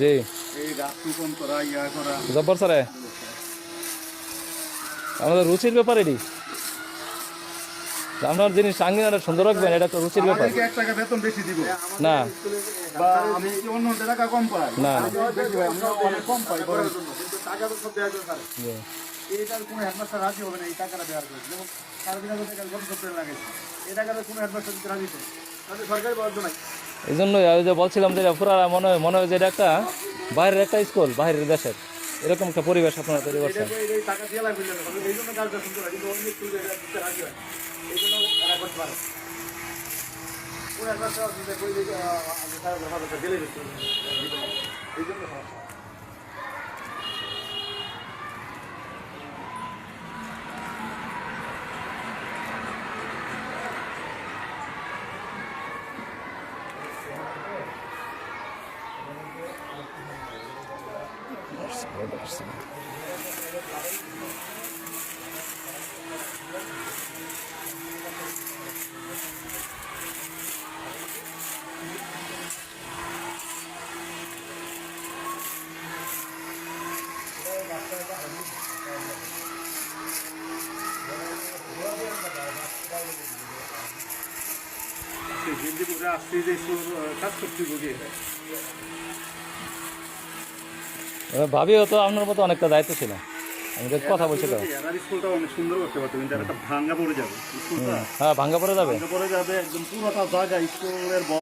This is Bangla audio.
জি। জব্বর স্যারে? আমাদের রুচির ব্যাপার এটি। আপনার জিনিস আঙ্গিনাটা সুন্দর রাখবেন এটা একটা রুচির ব্যাপার। এক টাকা বেতন বেশি দিব। না। আমি অন্য টাকা কম পাই? না। কম পাই সব। এইটার কোনো হেডমাস্টার রাজি হবে না এই টাকাটা দেওয়ার জন্য যেমন সাড়ে তিন হাজার টাকা গত সপ্তাহে লাগাইছে এই টাকাটা কোনো হেডমাস্টার দিতে রাজি তাহলে সরকারি বরাদ্দ নাই এই জন্যই আমি যে বলছিলাম যে পুরা মনে হয় মনে হয় যে এটা একটা বাইরের একটা স্কুল বাইরের দেশের এরকম একটা পরিবেশ আপনারা তৈরি করছেন এই জন্য কাজটা শুনতে হয় কিন্তু অন্য স্কুল দিতে রাজি হয় এই ভাবিও তো আপনার মতো অনেকটা দায়িত্ব ছিল। আমি তো কথা বলছি স্কুলটা অনেক সুন্দর করতে পারতো কিন্তু একটা ভাঙ্গা পড়ে যাবে। স্কুলটা হ্যাঁ ভাঙ্গা পড়ে যাবে। পড়ে যাবে একদম পুরোটা জায়গা স্কুলের